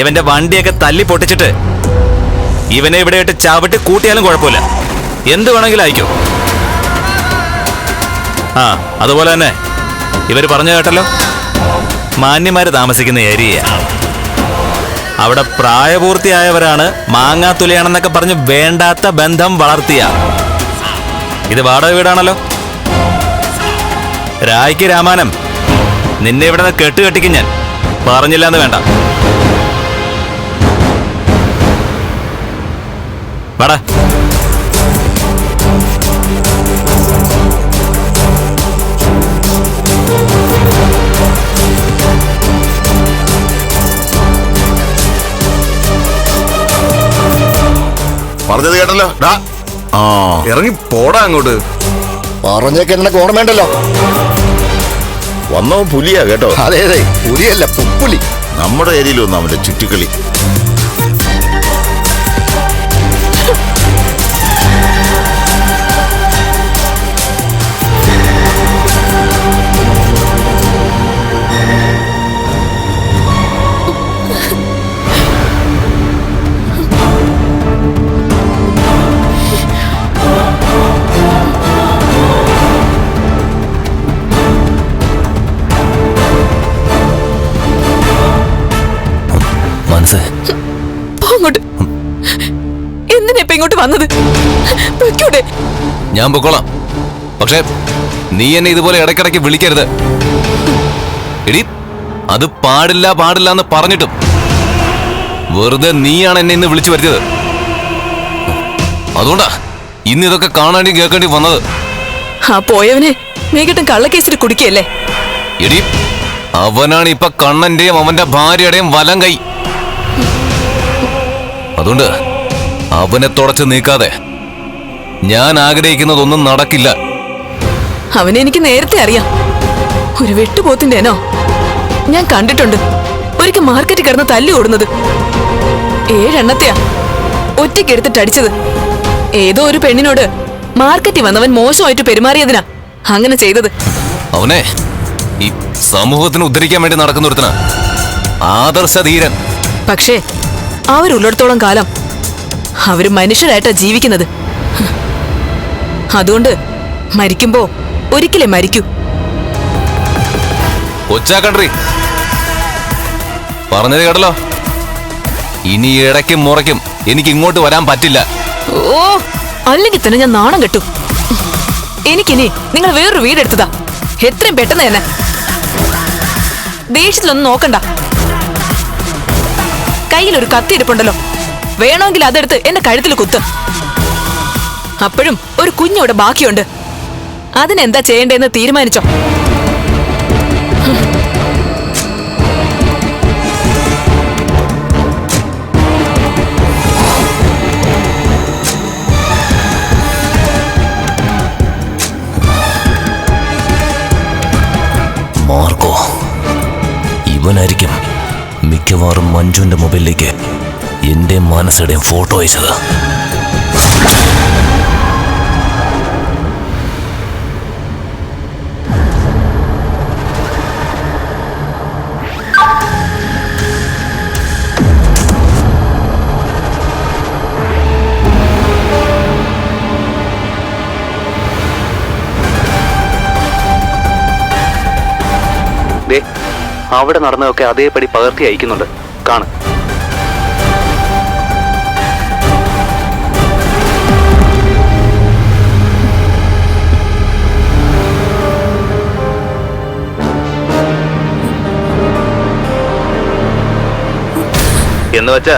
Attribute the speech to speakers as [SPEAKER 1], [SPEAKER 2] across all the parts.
[SPEAKER 1] ഇവന്റെ വണ്ടിയൊക്കെ തല്ലി പൊട്ടിച്ചിട്ട് ഇവനെ ഇവിടെ ഇട്ട് ചവിട്ടി കൂട്ടിയാലും കുഴപ്പമില്ല. എന്ത് വേണമെങ്കിലും അയക്കോ. ആ അതുപോലെ തന്നെ ഇവർ പറഞ്ഞു കേട്ടല്ലോ? മാന്യന്മാര് താമസിക്കുന്ന ഏരിയ അവിടെ പ്രായപൂർത്തിയായവരാണ് മാങ്ങാത്തുലയാണെന്നൊക്കെ പറഞ്ഞ് വേണ്ടാത്ത ബന്ധം വളർത്തിയ. ഇത് വാടക വീടാണല്ലോ? രായ്ക്ക് രാമാനം. നിന്നെ ഇവിടെ നിന്ന് കെട്ടുകെട്ടിക്കും ഞാൻ. പറഞ്ഞില്ല എന്ന് വേണ്ട. വാടാ
[SPEAKER 2] പറഞ്ഞത് കേട്ടല്ലോ. ഡാ. ആ. ഇറങ്ങി പോടാ അങ്ങോട്ട്.
[SPEAKER 3] പറഞ്ഞേക്ക് എന്നെ ഓർമ്മയുണ്ടല്ലോ
[SPEAKER 2] വന്നവൻ പുലിയാ കേട്ടോ.
[SPEAKER 3] അതെ അതെ. പുലിയല്ല പുപ്പുലി.
[SPEAKER 2] നമ്മുടെ ഏരിയയിൽ വന്നു അവന്റെ ചുറ്റിക്കളി.
[SPEAKER 1] മനസ്സ്
[SPEAKER 4] അങ്ങോട്ട്. എന്തിനാ ഇപ്പൊ ഇങ്ങോട്ട് വന്നത്?
[SPEAKER 1] ഞാൻ പൊക്കോളാം. പക്ഷേ നീ എന്നെ ഇതുപോലെ ഇടയ്ക്കിടയ്ക്ക് വിളിക്കരുത്. എടി അത് പാടില്ല പാടില്ല എന്ന് പറഞ്ഞിട്ടും വെറുതെ നീയാണ് എന്നെ ഇന്ന് വിളിച്ചു വരുത്തിയത്. അതുകൊണ്ടാ ഇന്ന് ഇതൊക്കെ കാണാണ്ടി കേൾക്കേണ്ടി വന്നത്.
[SPEAKER 4] ആ പോയവനെ മേഘട്ടൻ കള്ളക്കേസിൽ കുടിക്കല്ലേ
[SPEAKER 1] എടി അവനാണ് ഇപ്പൊ കണ്ണന്റെയും അവന്റെ ഭാര്യയുടെയും വലം കൈ. അതുകൊണ്ട് അവനെ തുടച്ച് നീക്കാതെ ഞാൻ ആഗ്രഹിക്കുന്നതൊന്നും നടക്കില്ല.
[SPEAKER 4] അവനെ എനിക്ക് നേരത്തെ അറിയാം. ഒരു വെട്ടുപോത്തിന്റെനോ ഞാൻ കണ്ടിട്ടുണ്ട്. ഒരിക്കൽ മാർക്കറ്റ് കിടന്ന് തല്ലി ഓടുന്നത്. ഏഴെണ്ണത്തെയാ. ഒറ്റയ്ക്കെടുത്തിട്ട് അടിച്ചത്. ഏതോ ഒരു പെണ്ണിനോട് മാർക്കറ്റിൽ വന്നവൻ മോശമായിട്ട് പെരുമാറിയതിനാ അങ്ങനെ ചെയ്തത്.
[SPEAKER 1] അവനെ ഈ സമൂഹത്തിന് ഉദ്ധരിക്കാൻ വേണ്ടി നടക്കുന്ന ഒരുത്തന. ആദർശധീരൻ.
[SPEAKER 4] പക്ഷേ അവരുള്ളിടത്തോളം കാലം അവർ മനുഷ്യരായിട്ടാ ജീവിക്കുന്നത്. അതുകൊണ്ട് മരിക്കുമ്പോ ഒരിക്കലേ മരിക്കൂ.
[SPEAKER 1] കൊച്ചാ കൺട്രി. പറഞ്ഞത് കേട്ടല്ലോ? ഇനി ഇടയ്ക്കും മുറയ്ക്കും എനിക്ക് ഇങ്ങോട്ട് വരാൻ പറ്റില്ല.
[SPEAKER 4] ഓ അല്ലെങ്കിൽ തന്നെ ഞാൻ നാണം കെട്ടു. എനിക്കിനി നിങ്ങൾ വേറൊരു വീടെടുത്തതാ. എത്രയും പെട്ടെന്ന് തന്നെ. ദേഷ്യത്തിലൊന്നും നോക്കണ്ട. കയ്യിലൊരു കത്തി ഇരിപ്പുണ്ടല്ലോ വേണമെങ്കിൽ അതെടുത്ത് എന്റെ കഴുത്തിൽ കുത്ത്. അപ്പോഴും ഒരു കുഞ്ഞവിടെ ബാക്കിയുണ്ട്. അതിനെന്താ ചെയ്യേണ്ടതെന്ന് തീരുമാനിച്ചോ?
[SPEAKER 1] മാർക്കോ ഇവനായിരിക്കും. മിക്കവാറും മഞ്ജുവിന്റെ മൊബൈലിലേക്ക് എന്റെ മനസ്സുടെയും ഫോട്ടോ അയച്ചത്.
[SPEAKER 5] അവിടെ നടന്നതൊക്കെ അതേപടി പകർത്തി അയക്കുന്നുണ്ട്. കാണ്. എന്ന് വെച്ചാ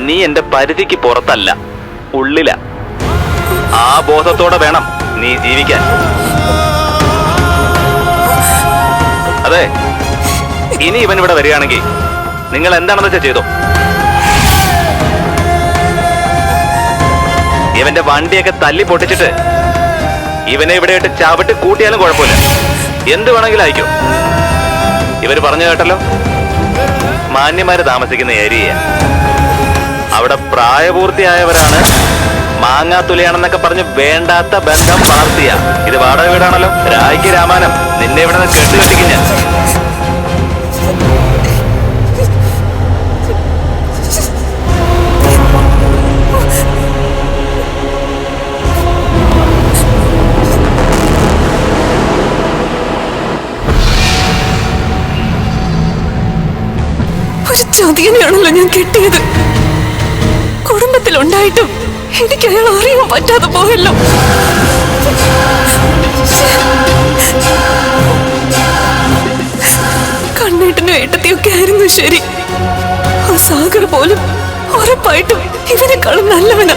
[SPEAKER 5] നീ എന്റെ പരിധിക്ക് പുറത്തല്ല ഉള്ളില. ആ ബോധത്തോടെ വേണം നീ ജീവിക്കാൻ. ഇനി ഇവൻ ഇവിടെ വരികയാണെങ്കിൽ നിങ്ങൾ എന്താണെന്ന് വെച്ചാൽ ചെയ്തോ? ഇവന്റെ വണ്ടിയൊക്കെ തല്ലി പൊട്ടിച്ചിട്ട് ഇവനെ ഇവിടെ ഇട്ട് ചവിട്ടി കൂട്ടിയാലും കുഴപ്പമില്ല. എന്ത് വേണമെങ്കിലും അയക്കോ. ഇവർ പറഞ്ഞു കേട്ടല്ലോ? മാന്യമാര് താമസിക്കുന്ന ഏരിയ അവിടെ പ്രായപൂർത്തിയായവരാണ് മാങ്ങാത്തുലിയാണെന്നൊക്കെ പറഞ്ഞ് വേണ്ടാത്ത ബന്ധം വളർത്തിയ. ഇത് വാടക വീടാണല്ലോ? രായ്ക്ക് രാമാനം. നിന്നെ ഇവിടെ നിന്ന് കെട്ടുകെട്ടിക്കും
[SPEAKER 4] ഒരു ചതിയനെയാണല്ലോ ഞാൻ കെട്ടിയത്. കുടുംബത്തിലുണ്ടായിട്ടും എനിക്ക് അയാൾ അറിയാൻ പറ്റാതെ പോയല്ലോ. കണ്ണേട്ടനും ഏട്ടത്തിയൊക്കെ ആയിരുന്നു ശരി. ആ സാഗർ പോലും ഉറപ്പായിട്ടും ഇവരെക്കാളും നല്ലവനാ.